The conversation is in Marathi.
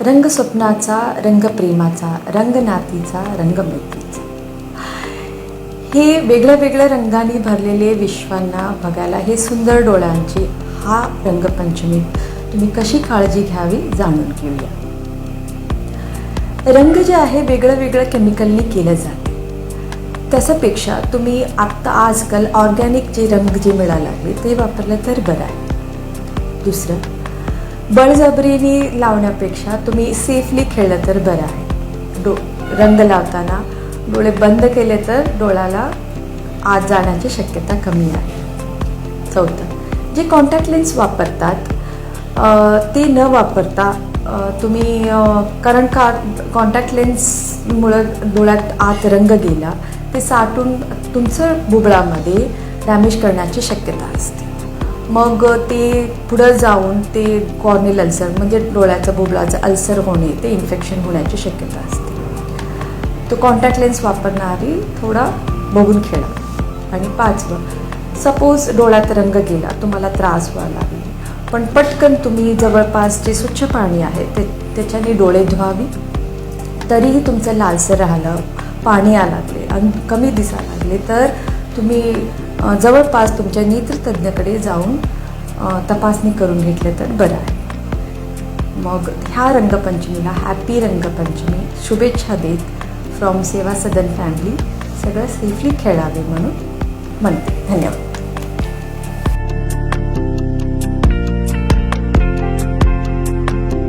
रंग स्वप्नाचा रंग प्रेमाचा रंग नातीचा रंग मैत्रीचा हे वेगळ्या वेगळ्या रंगांनी भरलेले विश्वांना बघायला हे सुंदर डोळ्यांची हा रंगपंचमी तुम्ही कशी काळजी घ्यावी जाणून घेऊया. रंग जे आहे वेगळं वेगळं केमिकलनी केलं जाते. त्याच्यापेक्षा तुम्ही आत्ता आजकाल ऑर्गॅनिक जे रंग जे मिळायला लागले ते वापरलं तर बरं आहे. दुसरं बळजबरीने लावण्यापेक्षा तुम्ही सेफली खेळलं तर बरं आहे. डो रंग लावताना डोळे बंद केले तर डोळ्याला आत जाण्याची शक्यता कमी आहे. चौथं जे कॉन्टॅक्ट लेन्स वापरतात ते न वापरता तुम्ही कारण का कॉन्टॅक्ट लेन्समुळं डोळ्यात आत रंग गेला ते साठून तुमचं बुबळामध्ये डॅमेज करण्याची शक्यता असते. मग ते पुढं जाऊन ते कॉर्नेल अल्सर म्हणजे डोळ्याचं बुबळाचं अल्सर होणे ते इन्फेक्शन होण्याची शक्यता असते. तो कॉन्टॅक्ट लेन्स वापरणारी थोडा बघून खेळा आणि पाचवं सपोज डोळ्यात रंग गेला तुम्हाला त्रास व्हायला लागला पण पटकन तुम्ही जवळपास जे स्वच्छ पाणी आहे ते त्याच्याने डोळे धुवावी. तरीही तुमचं लालसर राहिलं पाणी आला लागले आणि कमी दिसायला लागले तर तुम्ही जवळपास तुमच्या नेत्रतज्ञाकडे जाऊन तपासणी करून घेतलं तर बरं आहे. मग ह्या रंगपंचमीला हॅपी रंगपंचमी शुभेच्छा देत फ्रॉम सेवा सदन फॅमिली सगळं सेफली खेळावे म्हणून म्हणते. धन्यवाद.